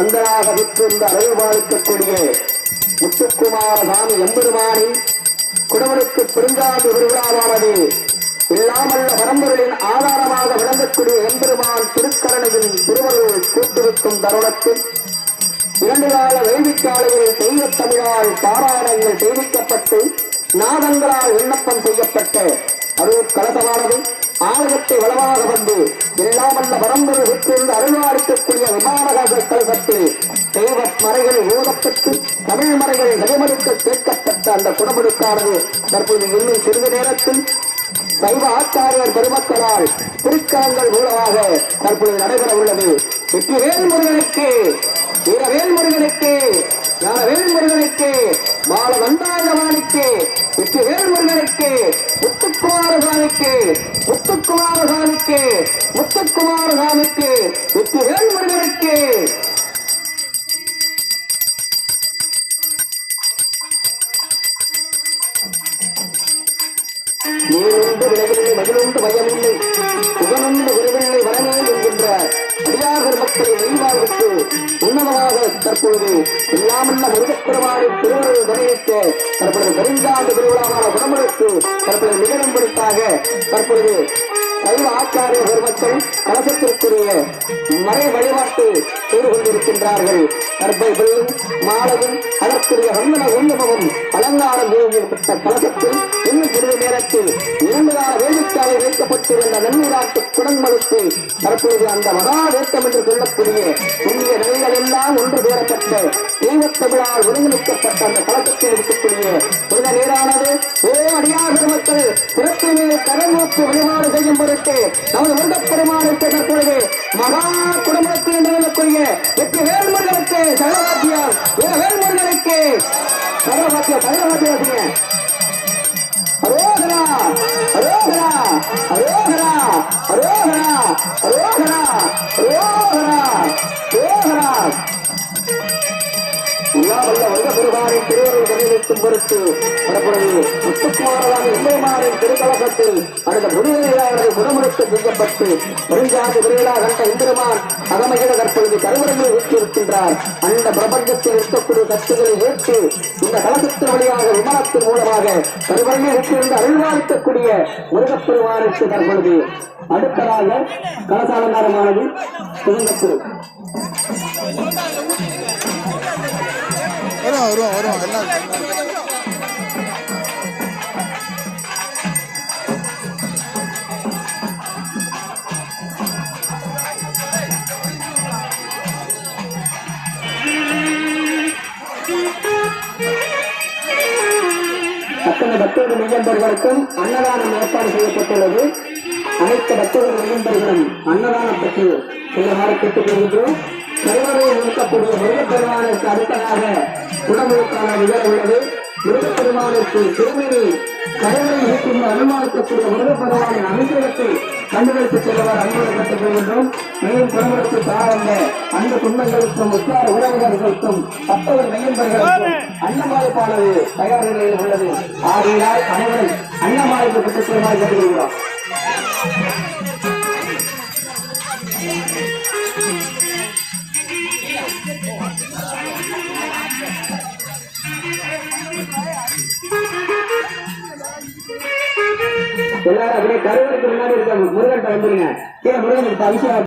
கந்தராக விற்றிருந்த அருள் வாழ்க்கக்கூடிய முத்துக்குமார சாமி எம்பெருமானி குடவனுக்கு பெருங்காது விருவிழாவானது இல்லாமல்ல வரம்புகளின் ஆதாரமாக விளங்கக்கூடிய எம்பெருமான் திருக்கரணையின் திருவருள் கூட்டுவிக்கும் தருணத்தில் இரண்டு கால வேள்விக்காலையில் தெய்வத் தமிழால் பாராயணங்கள் செய்விக்கப்பட்டு நாதங்களால் விண்ணப்பம் செய்யப்பட்ட அருள் கலசமானது ஆலயத்தை வளமாக வந்து எல்லாமல்ல பரம்பரை விட்டிருந்து அருள்வாளிக்கக்கூடிய விமானகாச கழகத்தில் தெய்வ மறைகள் ஓதப்பட்டு தமிழ் மறைகளை நடைமுறைக்கு கேட்கப்பட்ட அந்த குடமுடுக்கானது தற்போது இன்னும் சிறிது நேரத்தில் சைவ ஆச்சாரியர் பெருமக்களால் திருக்கரங்கள் மூலமாக தற்போது நடைபெற உள்ளது வெற்றி வேல்முருகனுக்கு வீர வேல்முருகனுக்கு ஞான வேல்முருகனுக்கு மால நந்தாயமானிக்கு வெற்றி வேல்முருகனுக்கு முத்து முத்துக்குமாரசாமிக்கு முத்துக்குமாரசாமிக்கு முத்துக்குமாரசாமிக்கு வெற்றிவேல் முருகனுக்கு நீருண்டு விளைவில்லை மகிழுண்டு பயமில்லை புகழுண்டு விரைவில்லை வரமே என்கின்ற அடியார்கள் மக்களை நெய்வாழ்வுக்கு உன்னதமாக தற்பொழுது இல்லாமல்ல முருகப்பெருமானை திருவருள் நிறைவேற்ற தற்பொழுது பெருங்காண்டு திருவிழாவான குடமுழுக்கு தற்பொழுது நிகழும்படிக்காக தற்பொழுது சைவ ஆச்சாரிய பெருமக்கள் கலசத்திற்குரிய மறை வழிபாட்டு செய்து கொண்டிருக்கின்றார்கள். கர்ப்பை மாலையும் அதற்குரிய வந்தன குங்குமமும் அலங்காரம் செய்யப்பட்ட கலசத்தில் இன்னும் சிறிது நேரத்தில் இரண்டு கால வேதிக்காலை வைக்கப்பட்டிருந்த நன்னீராட்டு குடங்களுக்கு தற்பொழுது அந்த மகா வேட்டம் என்று சொல்லக்கூடிய புண்ணிய நிலைகள் எல்லாம் ஒன்று சேரப்பட்ட தெய்வத்தமிழால் ஒருங்கிணைக்கப்பட்ட அந்த கலசத்தில் இருக்கக்கூடிய புனித நீரானது ஓ அடியார் மக்கள் சிறப்பிலே கடல் நோக்கி வழிபாடு செய்யும் பொருட்டு நமது முருகப்பெருமானுக்கு தற்பொழுது மகா குடும்பத்தில் என்று சொல்லக்கூடிய வெற்றி வேல்முருகனுக்கு சகலவாத்தியார் வேல்முருகனுக்கு சகலவாத்தியார் சகலவாத்தியார் பெருமானின் நிறைவேற்றும் பொருட்டு வரப்படுது அடுத்த முடிவுரையானது குணமுழுக்க செய்யப்பட்டு பெருஞ்சாதி விரைவிழா கண்ட இந்திரமான் அகமையிட தற்பொழுது கருவறையில் வீற்றிருக்கின்றார். அந்த பிரபஞ்சத்தில் இருக்கக்கூடிய ஏற்று இந்த கலசத்தின் வழியாக விமானத்தின் மூலமாக கருவறையில் வீற்றிருந்து அருள்வாழ்த்தக்கூடிய முருகப்பெருமானுக்கு தற்பொழுது அடுத்ததாக கலசாலங்காரமானது துவங்கப்படும் வரும் வரும். வரும் எல்லாம் அத்தனை பக்தர்கள் மையம்பர்களுக்கும் அன்னதானம் ஏற்பாடு செய்யப்பட்டுள்ளது. அனைத்து பக்தர்கள் மையம்பர்களும் அன்னதானம் பெற்று செல்லுமாறு கேட்டுக் கொள்கின்றோம். கருவறையில் இருக்கக்கூடிய முருகப்பெருமானுக்கு அடுத்ததாக குடமுழுக்கான நிகழ உள்ளது. முருகப்பெருமானுக்கு திருமணி கடவுளை இருக்கின்ற அனுமானிக்கக்கூடிய முருகப்பெருமானின் அபிஷேகத்தை கண்டுபிடித்து செல்லுமாறு அன்போடு கொள்கின்றோம் மேலும் குடமுழுக்கு அந்த குடும்பங்களுக்கும் உற்சார உறவினர்களுக்கும் பக்தர்கள் மையம்பர்களுக்கும் அன்னமாய்ப்பானது தயார் நிலையில் உள்ளது. ஆகையால் அனைவரும் அன்னமாய்ப்பு பெற்றுக் கொள்ளுமாறு கேட்டுக்கொள்கிறோம். எல்லாரும் அப்படியே கருவறைக்கு முன்னாடி இருக்க முருகன் வந்துருங்க கீழே முருகன் அபிஷேகம்.